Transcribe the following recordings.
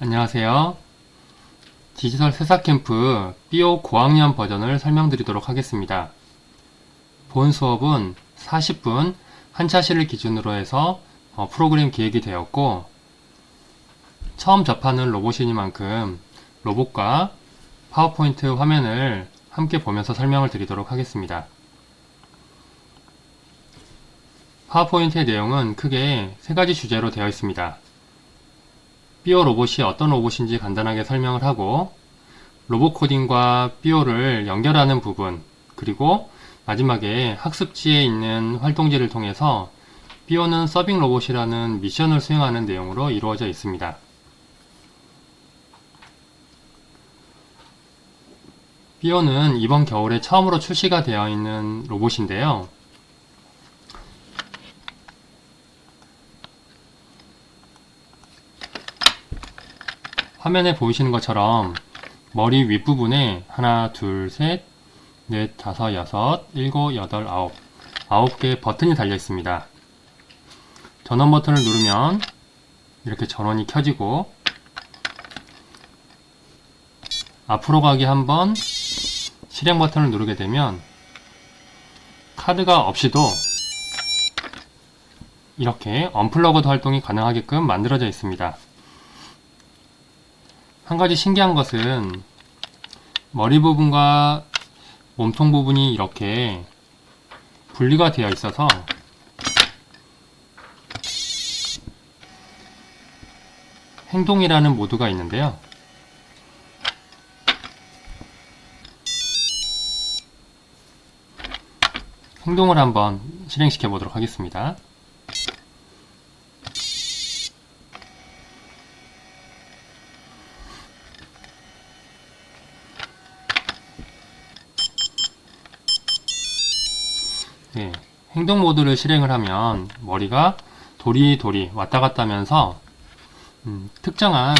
안녕하세요. 디지털 새사캠프 삐오 고학년 버전을 설명드리도록 하겠습니다. 본 수업은 40분 한 차시를 기준으로 해서 어, 프로그램 기획이 되었고 처음 접하는 로봇이니만큼 로봇과 파워포인트 화면을 함께 보면서 설명을 드리도록 하겠습니다. 파워포인트의 내용은 크게 세 가지 주제로 되어 있습니다. 삐오 로봇이 어떤 로봇인지 간단하게 설명을 하고 로봇 코딩과 삐오를 연결하는 부분 그리고 마지막에 학습지에 있는 활동지를 통해서 삐오는 서빙 로봇이라는 미션을 수행하는 내용으로 이루어져 있습니다. 삐오는 이번 겨울에 처음으로 출시가 되어 있는 로봇인데요. 화면에 보이시는 것처럼 머리 윗부분에 하나, 둘, 셋, 넷, 다섯, 여섯, 일곱, 여덟, 아홉 아홉 개의 버튼이 달려 있습니다. 전원 버튼을 누르면 이렇게 전원이 켜지고 앞으로 가기 한번 실행 버튼을 누르게 되면 카드가 없이도 이렇게 언플러그드 활동이 가능하게끔 만들어져 있습니다. 한 가지 신기한 것은 머리 부분과 몸통 부분이 이렇게 분리가 되어 있어서 행동이라는 모드가 있는데요. 행동을 한번 실행시켜 보도록 하겠습니다. 네, 행동 모드를 실행을 하면 머리가 도리도리 왔다 갔다 하면서 음, 특정한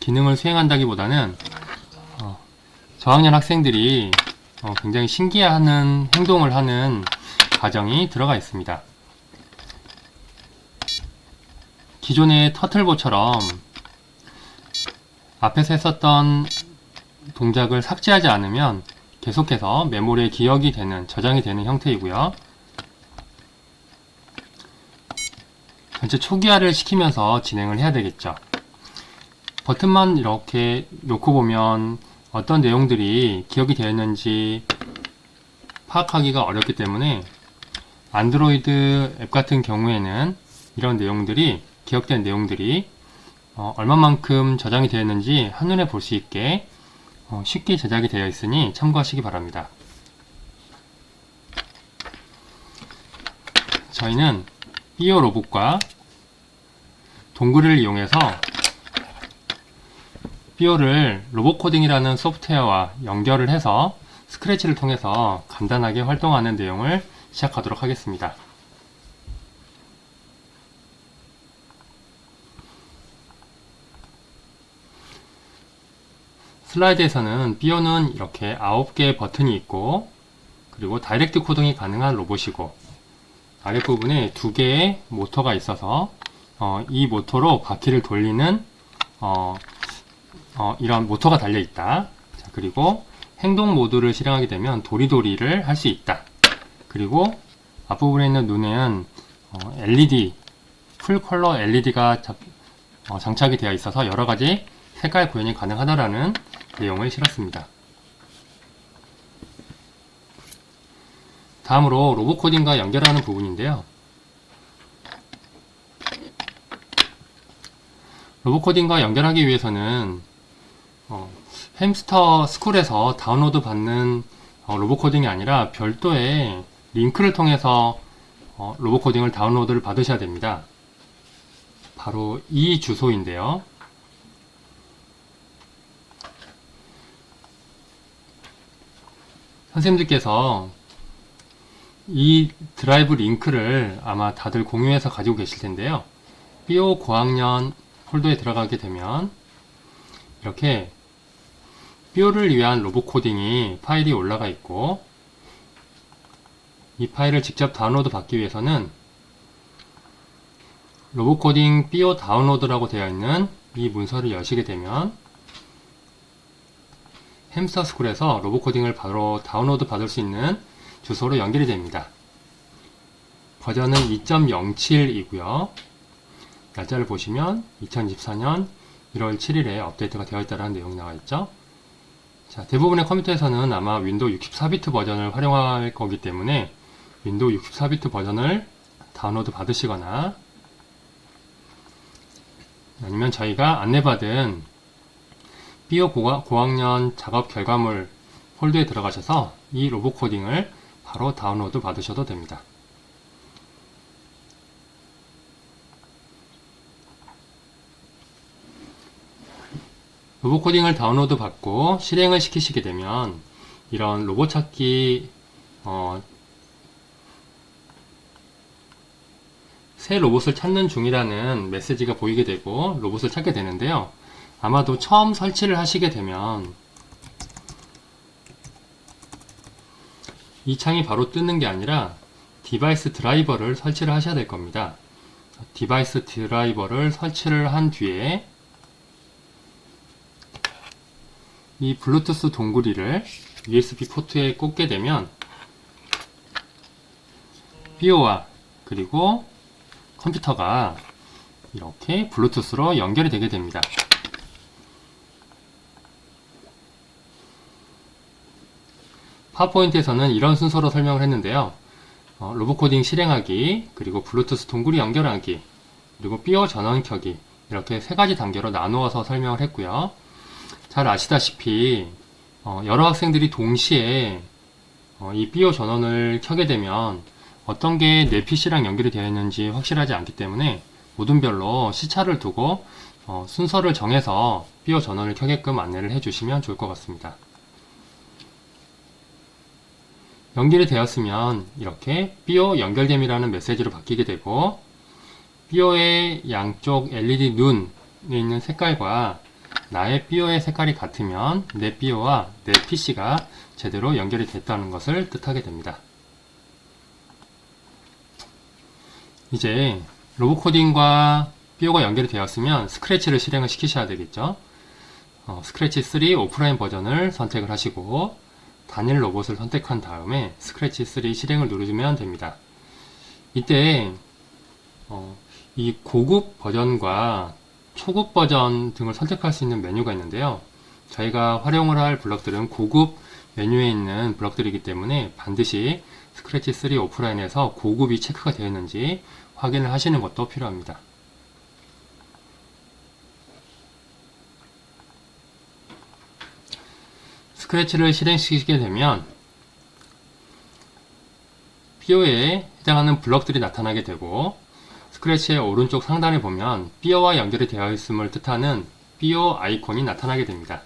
기능을 수행한다기보다는 어, 저학년 학생들이 어, 굉장히 신기해하는 행동을 하는 과정이 들어가 있습니다. 기존의 터틀보처럼 앞에서 했었던 동작을 삭제하지 않으면 계속해서 메모리에 기억이 되는, 저장이 되는 형태이고요. 전체 초기화를 시키면서 진행을 해야 되겠죠. 버튼만 이렇게 놓고 보면 어떤 내용들이 기억이 되어 있는지 파악하기가 어렵기 때문에 안드로이드 앱 같은 경우에는 이런 내용들이 기억된 내용들이 어, 얼마만큼 저장이 되어 있는지 한눈에 볼 수 있게 어, 쉽게 제작이 되어 있으니 참고하시기 바랍니다. 저희는 삐오 로봇과 동글을 이용해서 삐오를 로봇 코딩이라는 소프트웨어와 연결을 해서 스크래치를 통해서 간단하게 활동하는 내용을 시작하도록 하겠습니다. 슬라이드에서는 삐오는 이렇게 9개의 버튼이 있고 그리고 다이렉트 코딩이 가능한 로봇이고 아랫부분에 두 개의 모터가 있어서 어, 이 모터로 바퀴를 돌리는 어, 어, 이런 모터가 달려 있다. 자, 그리고 행동 모드를 실행하게 되면 도리도리를 할 수 있다. 그리고 앞부분에 있는 눈에는 어, LED 풀 컬러 LED가 어, 장착이 되어 있어서 여러 가지 색깔 구현이 가능하다라는 내용을 실었습니다. 다음으로 로봇 코딩과 연결하는 부분인데요. 로봇 코딩과 연결하기 위해서는 어, 햄스터 스쿨에서 다운로드 받는 어, 로봇 코딩이 아니라 별도의 링크를 통해서 어, 로봇 코딩을 다운로드를 받으셔야 됩니다. 바로 이 주소인데요. 선생님들께서 이 드라이브 링크를 아마 다들 공유해서 가지고 계실 텐데요. 삐오 고학년 폴더에 들어가게 되면 이렇게 삐오를 위한 로봇 코딩이 파일이 올라가 있고 이 파일을 직접 다운로드 받기 위해서는 로봇 코딩 삐오 다운로드라고 되어 있는 이 문서를 여시게 되면 햄스터 스쿨에서 로봇 코딩을 바로 다운로드 받을 수 있는 주소로 연결이 됩니다. 버전은 2.07이고요. 날짜를 보시면 2024년 1월 7일에 업데이트가 되어 있다는 내용이 나와 있죠. 자, 대부분의 컴퓨터에서는 아마 윈도우 64비트 버전을 활용할 거기 때문에 윈도우 64비트 버전을 다운로드 받으시거나 아니면 저희가 안내받은 비오 고학년 작업 결과물 폴더에 들어가셔서 이 로봇 코딩을 바로 다운로드 받으셔도 됩니다. 로봇 코딩을 다운로드 받고 실행을 시키시게 되면 이런 로봇 찾기 어, 새 로봇을 찾는 중이라는 메시지가 보이게 되고 로봇을 찾게 되는데요. 아마도 처음 설치를 하시게 되면 이 창이 바로 뜨는 게 아니라 디바이스 드라이버를 설치를 하셔야 될 겁니다. 디바이스 드라이버를 설치를 한 뒤에 이 블루투스 동굴이를 USB 포트에 꽂게 되면 비오와 그리고 컴퓨터가 이렇게 블루투스로 연결이 되게 됩니다. 파워포인트에서는 이런 순서로 설명을 했는데요. 어, 로봇 코딩 실행하기, 그리고 블루투스 동굴이 연결하기, 그리고 비오 전원 켜기 이렇게 세 가지 단계로 나누어서 설명을 했고요. 잘 아시다시피 어, 여러 학생들이 동시에 어, 이 비오 전원을 켜게 되면 어떤 게 내 PC랑 연결이 되어 있는지 확실하지 않기 때문에 모든별로 시차를 두고 어, 순서를 정해서 비오 전원을 켜게끔 안내를 해주시면 좋을 것 같습니다. 연결이 되었으면 이렇게 비오 연결됨이라는 메시지로 바뀌게 되고 비오의 양쪽 LED 눈에 있는 색깔과 나의 비오의 색깔이 같으면 내 비오와 내 PC가 제대로 연결이 됐다는 것을 뜻하게 됩니다. 이제 로봇 코딩과 비오가 연결이 되었으면 스크래치를 실행을 시키셔야 되겠죠. 어, 스크래치 3 오프라인 버전을 선택을 하시고 단일 로봇을 선택한 다음에 스크래치 3 실행을 누르시면 됩니다. 이때 어, 이 고급 버전과 초급 버전 등을 선택할 수 있는 메뉴가 있는데요. 저희가 활용을 할 블럭들은 고급 메뉴에 있는 블럭들이기 때문에 반드시 스크래치 3 오프라인에서 고급이 체크가 되어 있는지 확인을 하시는 것도 필요합니다. 스크래치를 실행시키게 되면 PO에 해당하는 블럭들이 나타나게 되고 스크래치의 오른쪽 상단에 보면 BO와 연결이 되어 있음을 뜻하는 BO 아이콘이 나타나게 됩니다.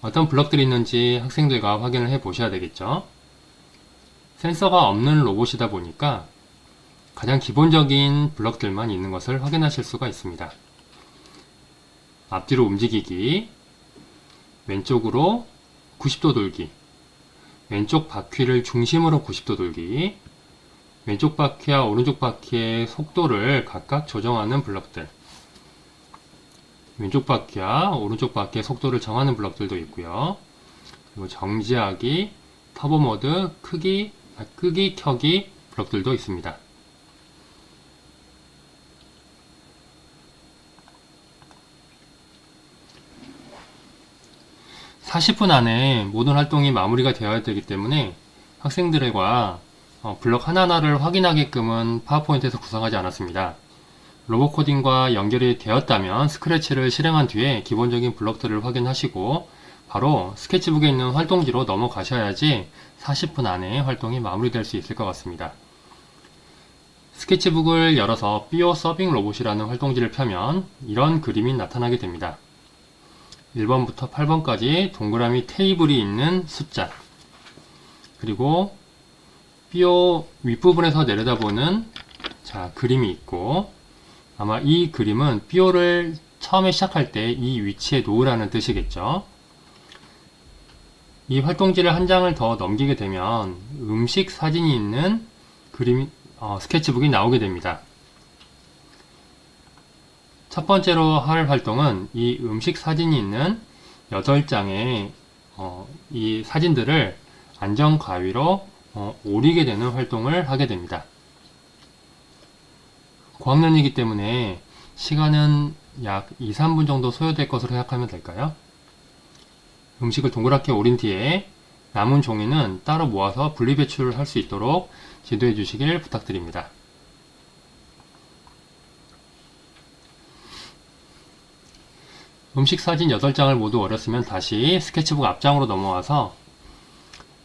어떤 블럭들이 있는지 학생들과 확인을 해 보셔야 되겠죠. 센서가 없는 로봇이다 보니까 가장 기본적인 블럭들만 있는 것을 확인하실 수가 있습니다. 앞뒤로 움직이기, 왼쪽으로 90도 돌기, 왼쪽 바퀴를 중심으로 90도 돌기, 왼쪽 바퀴와 오른쪽 바퀴의 속도를 각각 조정하는 블럭들. 왼쪽 바퀴와 오른쪽 바퀴의 속도를 정하는 블럭들도 있고요. 그리고 정지하기, 터보 모드, 크기, 아, 끄기, 켜기 블럭들도 있습니다. 4 0분 안에 모든 활동이 마무리가 되어야 되기 때문에 학생들과 어, 블럭 하나하나를 확인하게끔은 파워포인트에서 구성하지 않았습니다. 로봇 코딩과 연결이 되었다면 스크래치를 실행한 뒤에 기본적인 블럭들을 확인하시고 바로 스케치북에 있는 활동지로 넘어가셔야지 40분 안에 활동이 마무리될 수 있을 것 같습니다. 스케치북을 열어서 비오 서빙 로봇이라는 활동지를 펴면 이런 그림이 나타나게 됩니다. 1번부터 8번까지 동그라미 테이블이 있는 숫자 그리고 뼈 윗부분에서 내려다보는 자 그림이 있고 아마 이 그림은 뼈를 처음에 시작할 때 이 위치에 놓으라는 뜻이겠죠. 이 활동지를 한 장을 더 넘기게 되면 음식 사진이 있는 그림 어, 스케치북이 나오게 됩니다. 첫 번째로 할 활동은 이 음식 사진이 있는 8장의 어, 이 사진들을 안전 가위로 어, 오리게 되는 활동을 하게 됩니다. 고학년이기 때문에 시간은 약 2, 3분 정도 소요될 것으로 생각하면 될까요? 음식을 동그랗게 오린 뒤에 남은 종이는 따로 모아서 분리배출을 할 수 있도록 지도해 주시길 부탁드립니다. 음식 사진 8장을 모두 어렸으면 다시 스케치북 앞장으로 넘어와서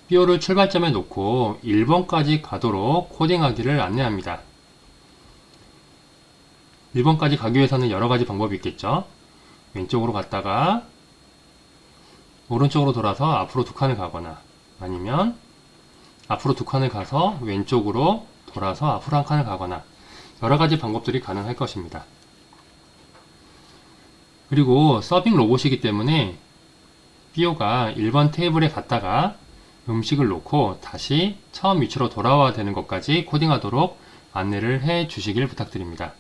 삐오를 출발점에 놓고 1번까지 가도록 코딩하기를 안내합니다. 1번까지 가기 위해서는 여러 가지 방법이 있겠죠. 왼쪽으로 갔다가 오른쪽으로 돌아서 앞으로 두 칸을 가거나 아니면 앞으로 두 칸을 가서 왼쪽으로 돌아서 앞으로 한 칸을 가거나 여러 가지 방법들이 가능할 것입니다. 그리고 서빙 로봇이기 때문에 삐오가 1번 테이블에 갔다가 음식을 놓고 다시 처음 위치로 돌아와야 되는 것까지 코딩하도록 안내를 해 주시길 부탁드립니다.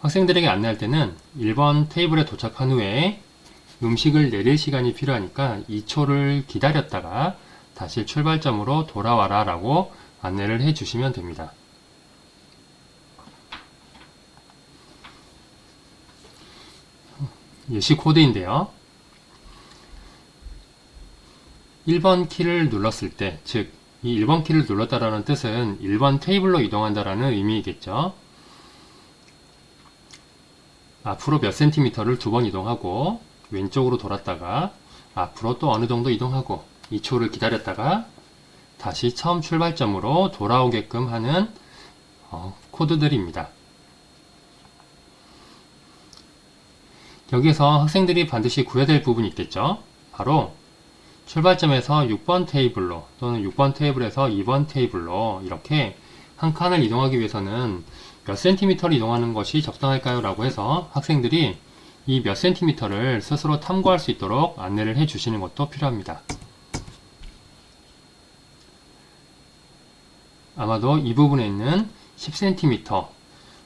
학생들에게 안내할 때는 1번 테이블에 도착한 후에 음식을 내릴 시간이 필요하니까 2초를 기다렸다가 다시 출발점으로 돌아와라 라고 안내를 해 주시면 됩니다. 예시 코드인데요. 1번 키를 눌렀을 때, 즉, 이 1번 키를 눌렀다라는 뜻은 1번 테이블로 이동한다라는 의미이겠죠. 앞으로 몇 센티미터를 두 번 이동하고, 왼쪽으로 돌았다가, 앞으로 또 어느 정도 이동하고, 2초를 기다렸다가, 다시 처음 출발점으로 돌아오게끔 하는 어, 코드들입니다. 여기서 학생들이 반드시 구해야 될 부분이 있겠죠. 바로 출발점에서 6번 테이블로 또는 6번 테이블에서 2번 테이블로 이렇게 한 칸을 이동하기 위해서는 몇 센티미터를 이동하는 것이 적당할까요? 라고 해서 학생들이 이 몇 센티미터를 스스로 탐구할 수 있도록 안내를 해 주시는 것도 필요합니다. 아마도 이 부분에 있는 10cm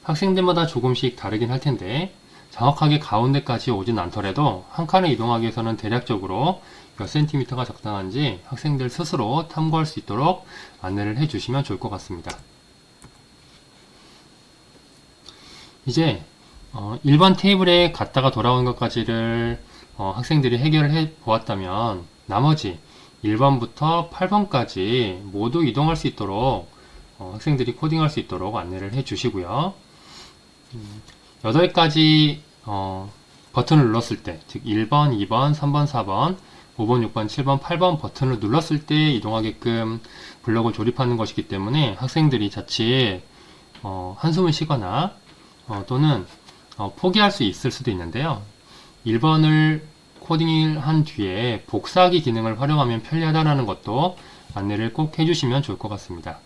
학생들마다 조금씩 다르긴 할 텐데 정확하게 가운데까지 오진 않더라도 한 칸을 이동하기 위해서는 대략적으로 몇 센티미터가 적당한지 학생들 스스로 탐구할 수 있도록 안내를 해 주시면 좋을 것 같습니다. 이제 어, 1번 테이블에 갔다가 돌아오는 것까지를 어, 학생들이 해결을 해 보았다면 나머지 1번부터 8번까지 모두 이동할 수 있도록 어, 학생들이 코딩할 수 있도록 안내를 해 주시고요. 음, 8가지 어, 버튼을 눌렀을 때, 즉 1번, 2번, 3번, 4번, 5번, 6번, 7번, 8번 버튼을 눌렀을 때 이동하게끔 블록을 조립하는 것이기 때문에 학생들이 자칫 어, 한숨을 쉬거나 어, 또는 어, 포기할 수 있을 수도 있는데요. 1번을 코딩을 한 뒤에 복사하기 기능을 활용하면 편리하다는 것도 안내를 꼭 해주시면 좋을 것 같습니다.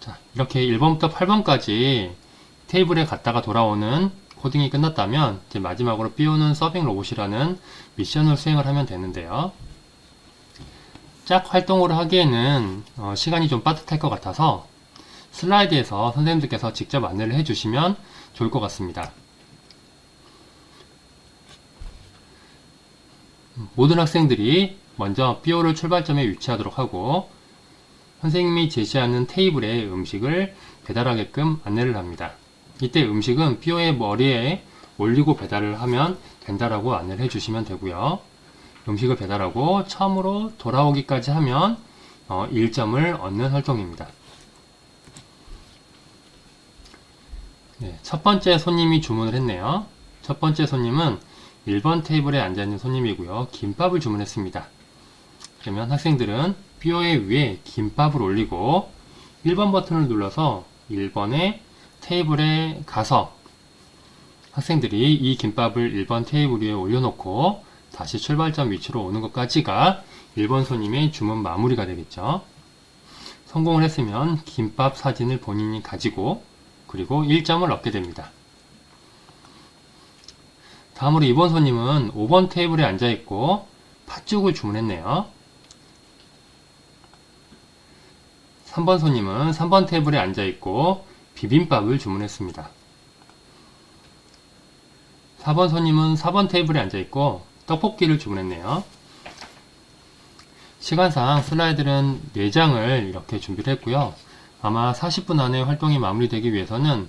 자, 이렇게 1번부터 8번까지 테이블에 갔다가 돌아오는 코딩이 끝났다면 이제 마지막으로 삐오는 서빙 로봇이라는 미션을 수행을 하면 되는데요. 짝 활동으로 하기에는 어, 시간이 좀 빠듯할 것 같아서 슬라이드에서 선생님들께서 직접 안내를 해주시면 좋을 것 같습니다. 모든 학생들이 먼저 삐오를 출발점에 위치하도록 하고 선생님이 제시하는 테이블에 음식을 배달하게끔 안내를 합니다. 이때 음식은 삐오의 머리에 올리고 배달을 하면 된다라고 안내를 해주시면 되고요. 음식을 배달하고 처음으로 돌아오기까지 하면 어, 1점을 얻는 활동입니다. 네, 첫 번째 손님이 주문을 했네요. 첫 번째 손님은 1번 테이블에 앉아있는 손님이고요. 김밥을 주문했습니다. 그러면 학생들은 삐오의 위에 김밥을 올리고 1번 버튼을 눌러서 1번에 테이블에 가서 학생들이 이 김밥을 1번 테이블 위에 올려놓고 다시 출발점 위치로 오는 것까지가 1번 손님의 주문 마무리가 되겠죠. 성공을 했으면 김밥 사진을 본인이 가지고 그리고 1점을 얻게 됩니다. 다음으로 2번 손님은 5번 테이블에 앉아있고 팥죽을 주문했네요. 3번 손님은 3번 테이블에 앉아있고 비빔밥을 주문했습니다. 4번 손님은 4번 테이블에 앉아있고 떡볶이를 주문했네요. 시간상 슬라이드는 4장을 이렇게 준비를 했고요. 아마 40분 안에 활동이 마무리되기 위해서는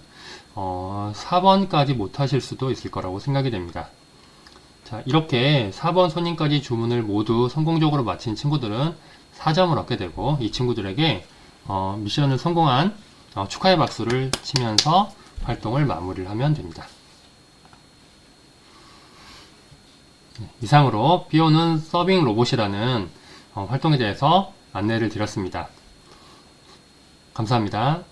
어, 4번까지 못하실 수도 있을 거라고 생각이 됩니다. 자, 이렇게 4번 손님까지 주문을 모두 성공적으로 마친 친구들은 4점을 얻게 되고 이 친구들에게 어, 미션을 성공한 어, 축하의 박수를 치면서 활동을 마무리를 하면 됩니다. 네, 이상으로 비오는 서빙 로봇이라는 어, 활동에 대해서 안내를 드렸습니다. 감사합니다.